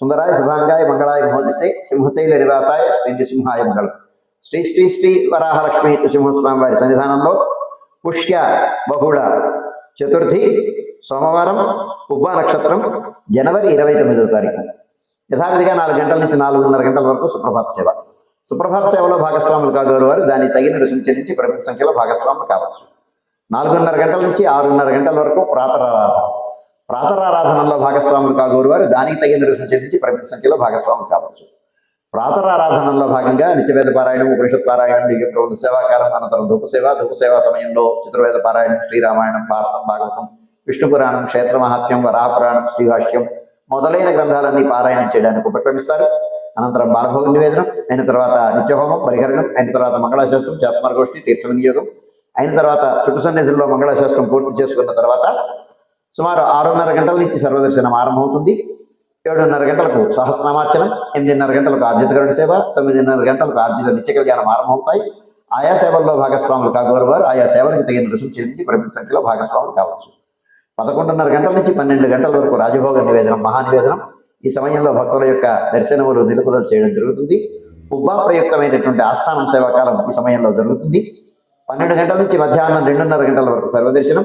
సుందరాయ శుభాంగాయ మంగళాయ మహోదశే సింహశైల నివాసాయ శ్రీ సింహాయ మంగళం శ్రీ శ్రీ శ్రీ వరాహలక్ష్మి నృసింహస్వామి వారి సన్నిధానంలో పుష్య బహుళ చతుర్థి సోమవారం ఉబ్బా నక్షత్రం జనవరి ఇరవై తొమ్మిదవ తారీఖు యథావిధిగా నాలుగు గంటల నుంచి నాలుగున్నర గంటల వరకు సుప్రభాత సేవ. సుప్రభాత సేవలో భాగస్వాములు కాగోరు వారు దాన్ని తగిన రుసుము చెల్లించి ప్రపంచ సంఖ్యలో భాగస్వాములు కావచ్చు. నాలుగున్నర గంటల నుంచి ఆరున్నర గంటల వరకు ప్రాతరారాధన. ప్రాతరారాధనలో భాగస్వాములు కాగోరు వారు దానికి తగిన రుసుము చెల్లించి పరిమిత సంఖ్యలో భాగస్వాములు కావచ్చు. ప్రాతరారాధనలో భాగంగా నిత్యవేద పారాయణం ఉపనిషత్ పారాయణం దివ్య సేవాకాలం అనంతరం ధూపసేవ సేవ సమయంలో చతుర్వేద పారాయణం శ్రీరామాయణం భారతం భాగవతం విష్ణు పురాణం క్షేత్ర మహాత్మ్యం వరాపురాణం శ్రీభాష్యం మొదలైన గ్రంథాలన్నీ పారాయణం చేయడానికి ఉపక్రమిస్తారు. అనంతరం బాలభోగ నివేదనం అయిన తర్వాత నిత్యహోమం పరిహరణం అయిన తర్వాత మంగళాశాస్త్రం చేతమరగోష్ఠి తీర్థ వినియోగం అయిన తర్వాత చుట్టు సన్నిధుల్లో మంగళాశాస్త్రం పూర్తి చేసుకున్న తర్వాత సుమారు ఆరున్నర గంటల నుంచి సర్వదర్శనం ఆరంభమవుతుంది. ఏడున్నర గంటలకు సహస్రనామార్చనం ఎనిమిదిన్నర గంటలకు ఆర్జిత సేవ తొమ్మిదిన్నర గంటలకు ఆర్జిత నిత్య కళ్యాణం ఆరంభమవుతాయి. ఆయా సేవల్లో భాగస్వాములు కాగోరు వారు ఆయా సేవలకు తగిన రుసుము చెల్లించి పరిమిత సంఖ్యలో భాగస్వాములు కావచ్చు. పదకొండున్నర గంటల నుంచి పన్నెండు గంటల వరకు రాజభోగ నివేదనం మహానివేదనం. ఈ సమయంలో భక్తుల యొక్క దర్శనములు నిలుపుదల చేయడం జరుగుతుంది. ఉబ్బా ప్రయుక్తమైనటువంటి ఆస్థానం సేవాకాలం ఈ సమయంలో జరుగుతుంది. పన్నెండు గంటల నుంచి మధ్యాహ్నం రెండున్నర గంటల వరకు సర్వదర్శనం.